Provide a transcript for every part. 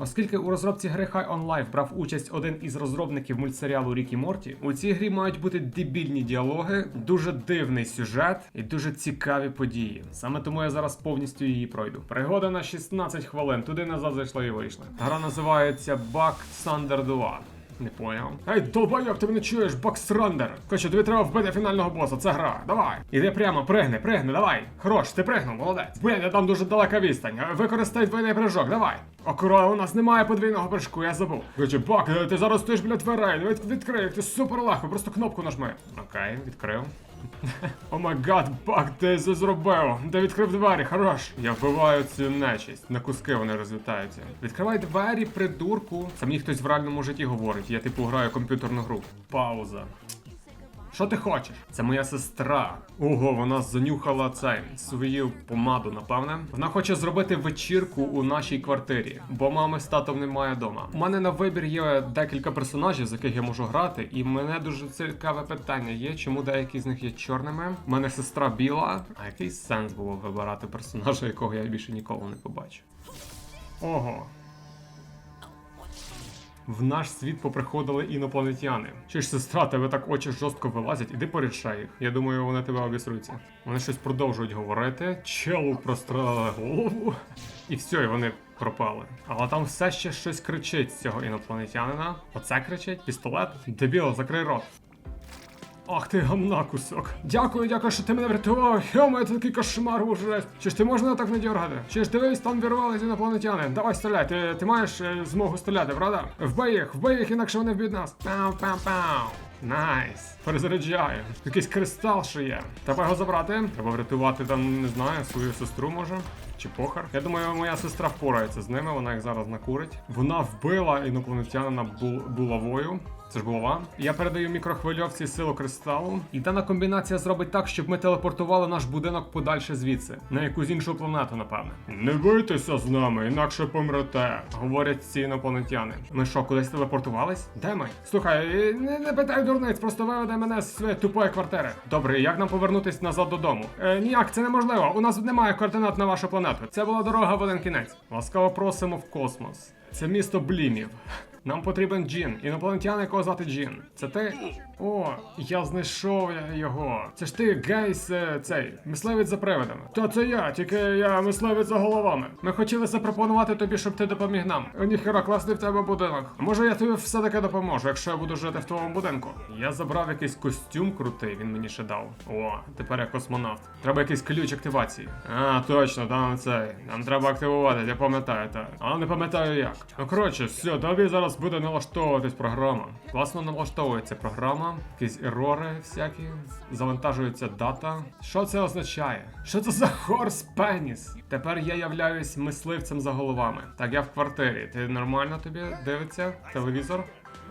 Оскільки у розробці гри High on Life брав участь один із розробників мультсеріалу Рікі Морті, у цій грі мають бути дебільні діалоги, дуже дивний сюжет і дуже цікаві події. Саме тому я зараз повністю її пройду. Пригода на 16 хвилин, туди назад зайшла і вийшли. Гра називається Back Thunder 2. Не поняв. Ей, долбайок, ти мене чуєш, Боксрандер. Короче, тобі треба вбити фінального боса, це гра. Давай. Іди прямо, пригни, пригни, давай. Хорош, ти пригнув, молодець. Блін, я там дуже далека відстань. Використай двойний прыжок, давай. Акура, у нас немає подвійного прыжку, я забув. Короче, бак, ти зараз стоїш біля дверей, ну від, відкрив, ти супер легко, просто кнопку нажми. Окей, відкрив. О май гад, бак, ти це зробив. Де відкрив двері, хорош. Я вбиваю цю нечість. На куски вони розлітаються. Відкривай двері, придурку. Це мені хтось в реальному житті говорить. Я типу граю комп'ютерну гру. Пауза. Що ти хочеш? Це моя сестра. Ого, вона занюхала цей свою помаду, напевне. Вона хоче зробити вечірку у нашій квартирі, бо мами з татом немає вдома. У мене на вибір є декілька персонажів, з яких я можу грати, і мене дуже цікаве питання є, чому деякі з них є чорними. У мене сестра біла. А який сенс було вибирати персонажа, якого я більше ніколи не побачу? Ого. В наш світ поприходили інопланетяни. Чи ж сестра, тебе так очі жорстко вилазять, іди порішай їх. Я думаю, вони тебе обісруться. Вони щось продовжують говорити. Челу прострелили голову. І все, і вони пропали. Але там все ще щось кричить з цього інопланетянина. Оце кричить? Пістолет? Дебіло, закрий рот. Ах ти гамна кусок. Дякую, дякую, що ти мене врятував. Йома, це такий кошмар уже. Чи ж ти можна так не дергати? Чи ж дивись, там вірвались інопланетяни. Давай стріляй, ти, ти маєш е, змогу стріляти, правда? Вбий їх, вбий їх, інакше вони вб'ють нас. Пау, пау, пау. Найс. Перезаряджаю. Якийсь кристал ще є. Треба його забрати. Треба врятувати там, не знаю, свою сестру може. Чи похер. Я думаю, моя сестра впорається з ними, вона їх зараз накурить. Вона вбила інопланетянина бул- булавою. Це ж булава. Я передаю мікрохвильовці силу кристалу. І дана комбінація зробить так, щоб ми телепортували наш будинок подальше звідси, на якусь іншу планету, напевне. Не бийтеся з нами, інакше помрете, говорять ці інопланетяни. Ми що, кудись телепортувались? Де ми? Слухай, не, не питай дурниць, просто виведи мене з своєї тупої квартири. Добре, як нам повернутись назад додому? Е, ніяк, це неможливо. У нас немає координат на вашу планету. Це була дорога в один кінець. Ласкаво просимо в космос. Це місто Блімів. Нам потрібен Джін, інопланетян, якого звати Джін. Це ти? О, я знайшов його. Це ж ти, Гейс, е, цей, мисливець за привидами. То це я, тільки я мисливець за головами. Ми хотіли запропонувати тобі, щоб ти допоміг нам. Ніхера, класний в тебе будинок. Може я тобі все-таки допоможу, якщо я буду жити в твоєму будинку. Я забрав якийсь костюм крутий, він мені ще дав. О, тепер я космонавт. Треба якийсь ключ активації. А, точно, там цей. Нам треба активувати, я пам'ятаю так. Але не пам'ятаю як. Ну коротше, все, тобі зараз буде налаштовуватись програма. Класно налаштовується програма, якісь ерори всякі, завантажується дата. Що це означає? Що це за хорс пеніс? Тепер я являюсь мисливцем за головами. Так, я в квартирі. Ти нормально тобі дивиться телевізор?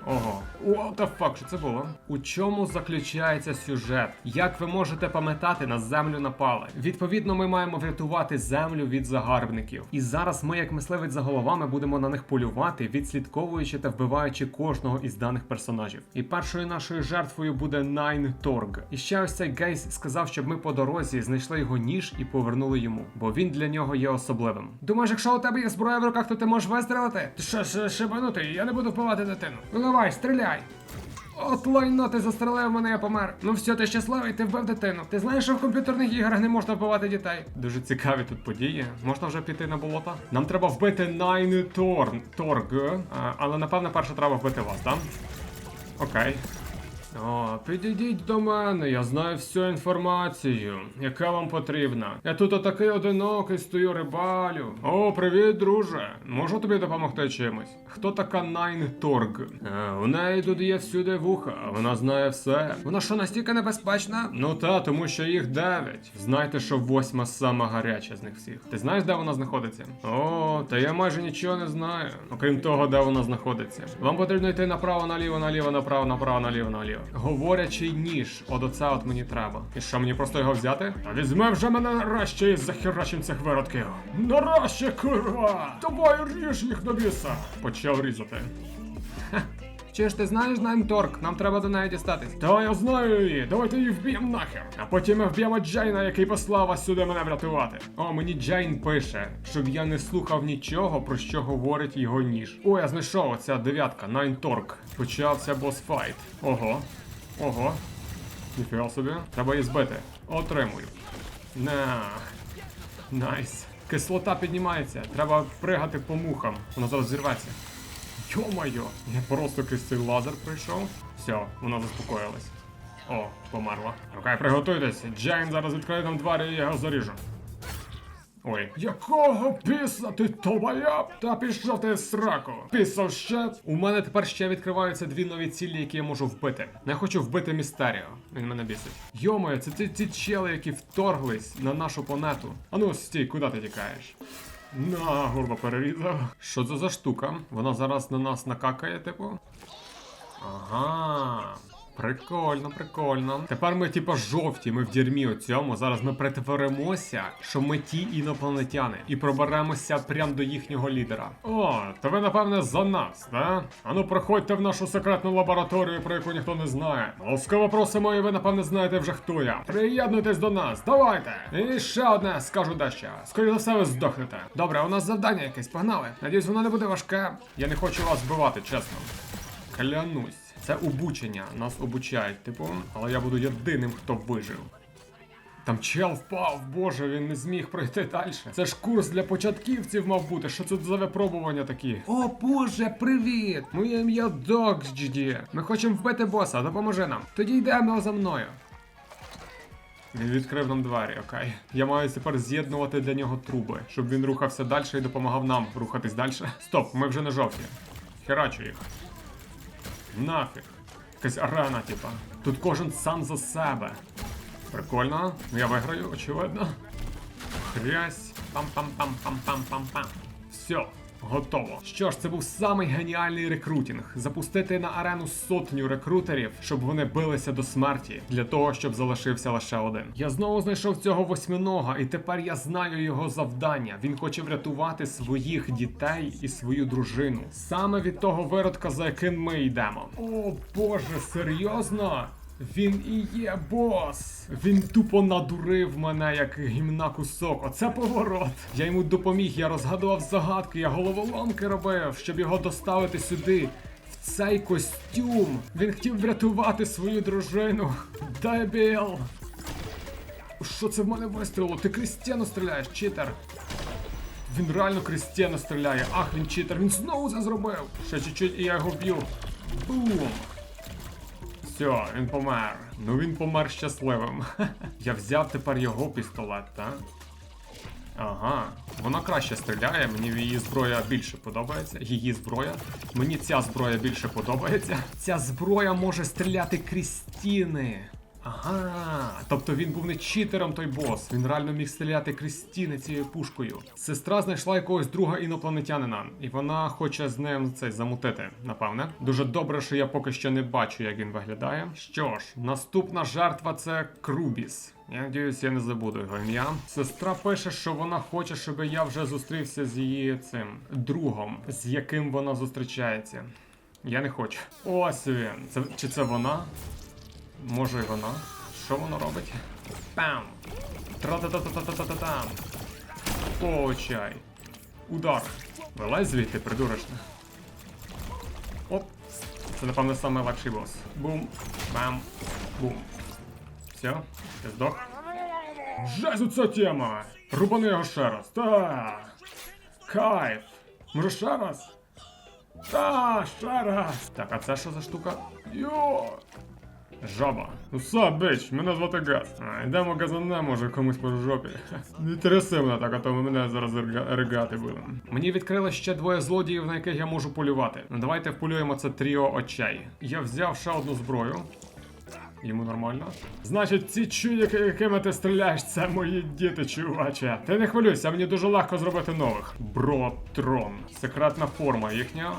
Ого. What the fuck, що це було? У чому заключається сюжет? Як ви можете пам'ятати, на землю напали? Відповідно, ми маємо врятувати землю від загарбників. І зараз ми, як мисливець за головами, будемо на них полювати, відслідковуючи та вбиваючи кожного із даних персонажів. І першою нашою жертвою буде Найн Торг. І ще ось цей Гейс сказав, щоб ми по дорозі знайшли його ніж і повернули йому, бо він для нього є особливим. Думаєш, якщо у тебе є зброя в руках, то ти можеш вистрілити? Ти що ж шибанутий? Я не буду вбивати дитину. Давай, стріляй! От лайно, ти застрелив мене, я помер. Ну все, ти щасливий, ти вбив дитину. Ти знаєш, що в комп'ютерних іграх не можна вбивати дітей. Дуже цікаві тут події. Можна вже піти на болото? Нам треба вбити Найн Торн Торг. А, але напевно перше треба вбити вас, так? Окей. О, підійдіть до мене, я знаю всю інформацію, яка вам потрібна. Я тут отакий одинокий стою рибалю. О, привіт, друже. Можу тобі допомогти чимось? Хто така Найн Торг? Е, у неї тут є всюди вуха, вона знає все. Вона що настільки небезпечна? Ну та, тому що їх дев'ять. Знайте, що восьма сама гаряча з них всіх. Ти знаєш, де вона знаходиться? О, та я майже нічого не знаю. Окрім того, де вона знаходиться. Вам потрібно йти направо, наліво, наліво, направо, направо, наліво, наліво. Говорячий ніж, от оце от мені треба. І що, мені просто його взяти? Та візьме вже мене нарешті і захерачим цих виродків. Нарешті, курва! Давай ріж їх до біса! Почав різати. Ха, Чи ж ти знаєш Наймторк? Нам треба до неї дістатись. Та я знаю її. Давайте її вб'ємо нахер. А потім ми вб'ємо Джейна, який послав вас сюди мене врятувати. О, мені Джейн пише, щоб я не слухав нічого, про що говорить його ніж. О, я знайшов оця дев'ятка, Наймторк. Почався босфайт. Ого. Ого. Ніфіга собі. Треба її збити. Отримую. На. Найс. Кислота піднімається. Треба пригати по мухам. Вона зараз зірветься. Йо-моє, я просто крізь цей лазер пройшов. Все, вона заспокоїлась. О, померла. Окей, приготуйтесь. Джейн зараз відкриє нам двері і я його заріжу. Ой. Якого піса ти толбоєб? Та пішов ти сраку. Пісов ще. У мене тепер ще відкриваються дві нові цілі, які я можу вбити. Я хочу вбити Містеріо. Він мене бісить. Йомоє, це ті, ті чели, які вторглись на нашу планету. Ану, стій, куди ти тікаєш? На, горло перерізав. Що це за штука? Вона зараз на нас накакає, типу. Ага. Прикольно, прикольно. Тепер ми типа жовті, ми в дерьмі у цьому. Зараз ми притворимося, що ми ті інопланетяни, і проберемося прямо до їхнього лідера. О, то ви напевне за нас, да? Ану, проходьте в нашу секретну лабораторію, про яку ніхто не знає. Ласкаво просимо, і ви напевне знаєте вже хто я. Приєднуйтесь до нас, давайте! І ще одне скажу дещо. Скоріше за все, ви здохнете. Добре, у нас завдання якесь, погнали. Надіюсь, воно не буде важке. Я не хочу вас вбивати, чесно. Клянусь. Це обучення, нас обучають, типу, але я буду єдиним, хто вижив. Там чел впав, боже, він не зміг пройти далі. Це ж курс для початківців мав бути. Що це за випробування такі? О боже, привіт! Моє ім'я Доксджді. Ми хочемо вбити боса, допоможи нам. Тоді йдемо за мною. Він відкрив нам двері, окей. Я маю тепер з'єднувати для нього труби, щоб він рухався далі і допомагав нам рухатись далі. Стоп, ми вже не жовті. Херачу їх. Нафіг. Якась арена, типа. Тут кожен сам за себе. Прикольно. Я виграю, очевидно. Хрясь. Пам-пам-пам-пам-пам-пам-пам. Все. Готово. Що ж, це був самий геніальний рекрутінг. Запустити на арену сотню рекрутерів, щоб вони билися до смерті, для того, щоб залишився лише один. Я знову знайшов цього восьминога, і тепер я знаю його завдання. Він хоче врятувати своїх дітей і свою дружину. Саме від того виродка, за яким ми йдемо. О боже, серйозно? Він і є бос. Він тупо надурив мене як гімна кусок. Оце поворот. Я йому допоміг, я розгадував загадки, я головоломки робив, щоб його доставити сюди. В цей костюм. Він хотів врятувати свою дружину. Дебіл. Що це в мене вистрілило? Ти крізь стріляєш, читер. Він реально крізь стріляє. Ах, він читер, він знову це зробив. Ще чуть-чуть і я його б'ю. Бум. Все, він помер. Ну він помер щасливим. Я взяв тепер його пістолет, так? Ага, вона краще стріляє, мені її зброя більше подобається. Її зброя. Мені ця зброя більше подобається. Ця зброя може стріляти крізь стіни. Ага, тобто він був не читером той бос. Він реально міг стріляти крізь цією пушкою. Сестра знайшла якогось друга інопланетянина, і вона хоче з ним цей замутити, напевне. Дуже добре, що я поки що не бачу, як він виглядає. Що ж, наступна жертва це Крубіс. Я надіюсь, я не забуду його ім'я. Сестра пише, що вона хоче, щоб я вже зустрівся з її цим другом, з яким вона зустрічається. Я не хочу. Ось він. Це чи це вона? Може і вона. Що воно робить? Пам! Тра-та-та-та-та-та-та-там! Получай! Удар! Вилазь звідти, придурочна. Оп! Це, напевно, самий легший бос. Бум! Бам! Бум! Все, ти здох. Жесть ця тема! Рубани його ще раз! Та! Кайф! Може ще раз? Та, ще раз! Так, а це що за штука? Йо! Жаба. Ну бич, мене звати Газ. Йдемо газане, може комусь по жопі. Не тряси мене так, а то мене зараз ригати буде. Мені відкрили ще двоє злодіїв, на яких я можу полювати. Давайте вполюємо це тріо очей. Я взяв ще одну зброю. Йому нормально. Значить, ці чуєки, якими ти стріляєш, це мої діти, чуваче. Ти не хвилюйся, мені дуже легко зробити нових. Бротрон. Секретна форма їхня.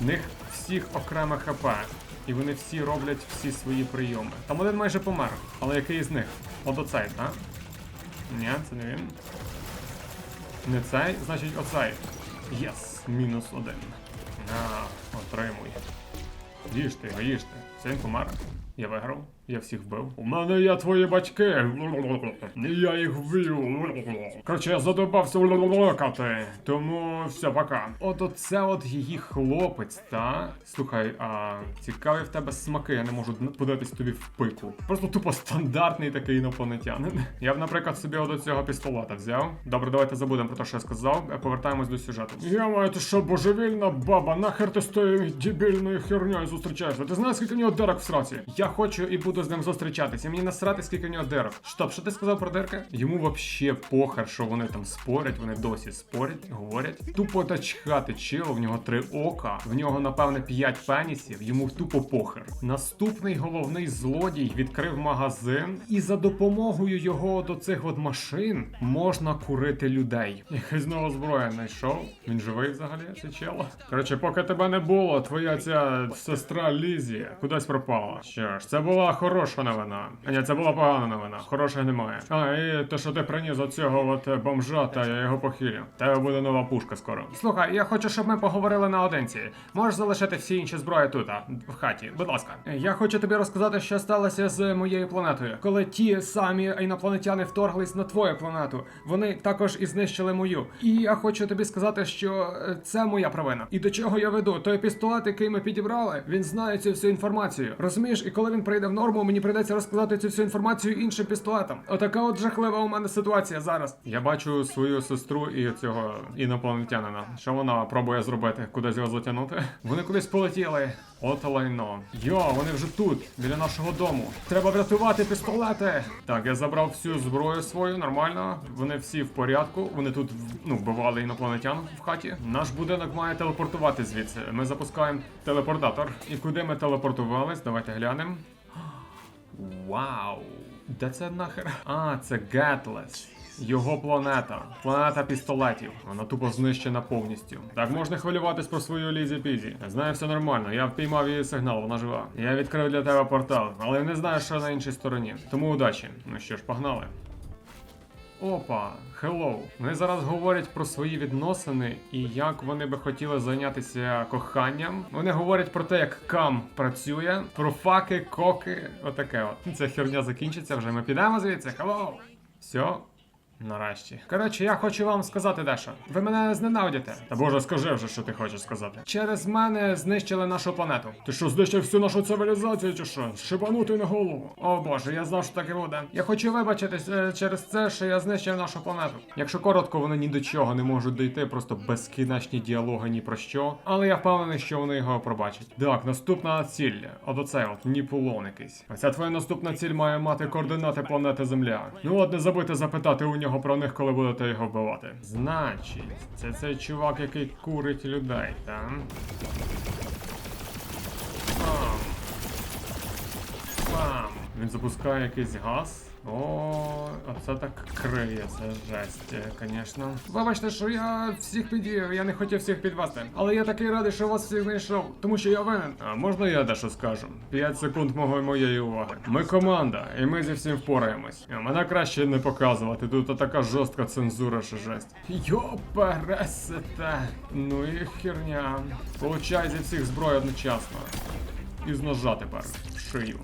В них всіх окреме хп. І вони всі роблять всі свої прийоми. Там один майже помер. Але який із них? От оцей, так? Ні, це не він. Не цей, значить оцей. Єс, мінус один. На, отримуй. Їжте його, їжте. Все, він помер. Я виграв. Я всіх вбив. У мене є твої батьки. Я їх вбив. Коротше, я задобався локати. Тому все, пока. От оце от її хлопець, та? Слухай, а цікаві в тебе смаки, я не можу подивитись тобі в пику. Просто тупо стандартний такий інопланетянин. Я б, наприклад, собі от цього пістолета взяв. Добре, давайте забудемо про те, що я сказав. Е, Повертаємось до сюжету. Я маю, ти що, божевільна баба, нахер ти з тою дебільною херньою зустрічаєшся? Ти знаєш, скільки в нього дирок в сраці? Я хочу і буду з ним зустрічатися. Мені насрати, скільки в нього дирок. Стоп, що ти сказав про дирки? Йому вообще похер, що вони там спорять, вони досі спорять, говорять. Тупо та чхати чило, в нього три ока, в нього, напевне, п'ять пенісів, йому тупо похер. Наступний головний злодій відкрив магазин, і за допомогою його до цих от машин можна курити людей. Якась нова зброя знайшов. Він живий взагалі, це чело. Коротше, поки тебе не було, твоя ця сестра Лізі кудись пропала. Що ж, це була хороша новина. Ні, це була погана новина. Хороших немає. А, і те, що ти приніс оцього от бомжа, та я його похилю. Тебе буде нова пушка скоро. Слухай, я хочу, щоб ми поговорили наодинці. Можеш залишити всі інші зброї тут, а, в хаті. Будь ласка. Я хочу тобі розказати, що сталося з моєю планетою. Коли ті самі інопланетяни вторглись на твою планету, вони також і знищили мою. І я хочу тобі сказати, що е, це моя провина. І до чого я веду? Той пістолет, який ми підібрали, він знає цю всю інформацію. Розумієш, і коли він прийде в норму, мені прийдеться розказати цю всю інформацію іншим пістолетам. Отака от жахлива у мене ситуація зараз. Я бачу свою сестру і цього інопланетянина. Що вона пробує зробити? Кудись його затягнути? Вони кудись полетіли. От лайно. Йо, вони вже тут, біля нашого дому. Треба врятувати пістолети. Так, я забрав всю зброю свою, нормально. Вони всі в порядку. Вони тут ну, вбивали інопланетян в хаті. Наш будинок має телепортувати звідси. Ми запускаємо телепортатор. І куди ми телепортувались? Давайте глянемо. Вау! Де це нахер? А, це Гетлес. Його планета. Планета пістолетів. Вона тупо знищена повністю. Так можна хвилюватись про свою лізі пізі. Знаю, все нормально. Я впіймав її сигнал, вона жива. Я відкрив для тебе портал, але не знаю, що на іншій стороні. Тому удачі. Ну що ж, погнали. Опа, хеллоу. Вони зараз говорять про свої відносини і як вони би хотіли зайнятися коханням. Вони говорять про те, як кам працює, про факи, коки, отаке от. Ця херня закінчиться вже. Ми підемо звідси. Хеллоу. Все. Нарешті. Коротше, я хочу вам сказати дещо. Ви мене зненавидите. Та боже, скажи вже, що ти хочеш сказати. Через мене знищили нашу планету. Ти що, знищив всю нашу цивілізацію, чи що? Шибанутий на голову. О боже, я знав, що так і буде. Я хочу вибачитись е, через це, що я знищив нашу планету. Якщо коротко, вони ні до чого не можуть дійти, просто безкінечні діалоги ні про що. Але я впевнений, що вони його пробачать. Так, наступна ціль. От оце от Ніпулон якийсь. А ця твоя наступна ціль має мати координати планети Земля. Ну от не забудьте запитати у нього про них, коли будете його вбивати. Значить, це цей чувак, який курить людей, так? Пам. Пам. Він запускає якийсь газ. О, оце так криє, це жесть, звісно. Вибачте, що я всіх підвів, я не хотів всіх підвести. Але я такий радий, що вас всіх знайшов, тому що я винен. А можна я дещо скажу? 5 секунд мого моєї уваги. Ми команда, і ми зі всім впораємось. А Мене краще не показувати. Тут така жорстка цензура, що жесть. Йопересете. Ну і херня. Получай зі всіх зброй одночасно. І з ножа тепер в шию.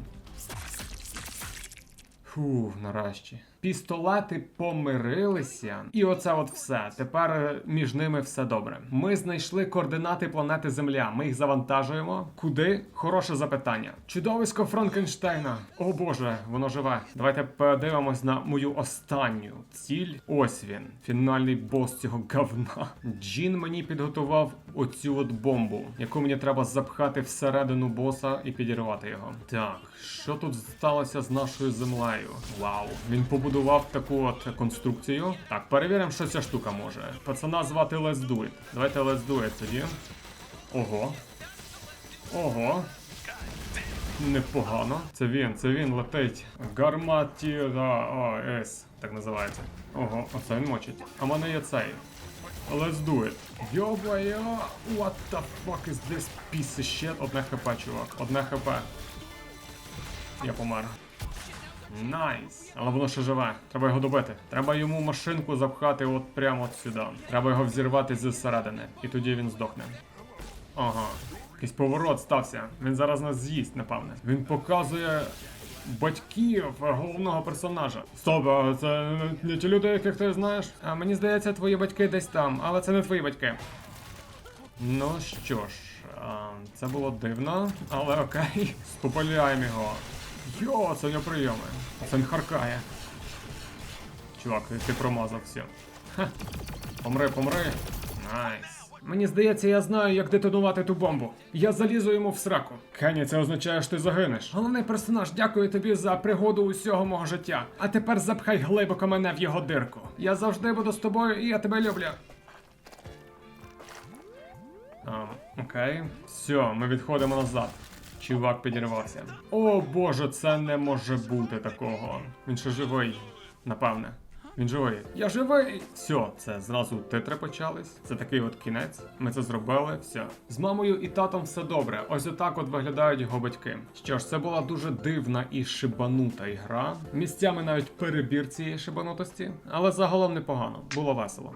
Фух, нарешті. Пістолети помирилися, і оце от все. Тепер е, між ними все добре. Ми знайшли координати планети Земля. Ми їх завантажуємо. Куди? Хороше запитання. Чудовисько Франкенштейна. О боже, воно живе. Давайте подивимось на мою останню ціль. Ось він, фінальний бос цього говна. Джін мені підготував оцю от бомбу, яку мені треба запхати всередину боса і підірвати його. Так, що тут сталося з нашою землею? Вау, він побудував таку от конструкцію. Так, перевіримо, що ця штука може. Пацана звати Let's Do It. Давайте Let's Do It тоді. Ого. Ого. Непогано. Це він, це він летить. Гарматіра О, С, так називається. Ого, оце він мочить. А в мене є цей. Let's do it. Йо-байо, what the fuck is this piece of shit? Одне хп, чувак, одне хп. Я помер. Найс. Але воно ще живе. Треба його добити. Треба йому машинку запхати от прямо от сюди. Треба його взірвати зсередини. І тоді він здохне. Ага. Якийсь поворот стався. Він зараз нас з'їсть, напевне. Він показує батьків головного персонажа. Стоп, а це не ті люди, яких ти знаєш? А мені здається, твої батьки десь там, але це не твої батьки. Ну що ж, це було дивно, але окей. Спопиляємо його. Йо, це нього прийоми. Це він харкає. Чувак, ти промазав все. Ха. Помри, помри. Найс. Мені здається, я знаю, як детонувати ту бомбу. Я залізу йому в сраку. Кенні, це означає, що ти загинеш. Головний персонаж, дякую тобі за пригоду усього мого життя. А тепер запхай глибоко мене в його дирку. Я завжди буду з тобою і я тебе люблю. А, окей. Все, ми відходимо назад. Чувак підірвався. О боже, це не може бути такого. Він ще живий, напевне. Він живий. Я живий! Все, це зразу титри почались. Це такий от кінець. Ми це зробили. Все. З мамою і татом все добре. Ось отак от виглядають його батьки. Що ж, це була дуже дивна і шибанута ігра. Місцями навіть перебір цієї шибанутості, але загалом непогано. Було весело.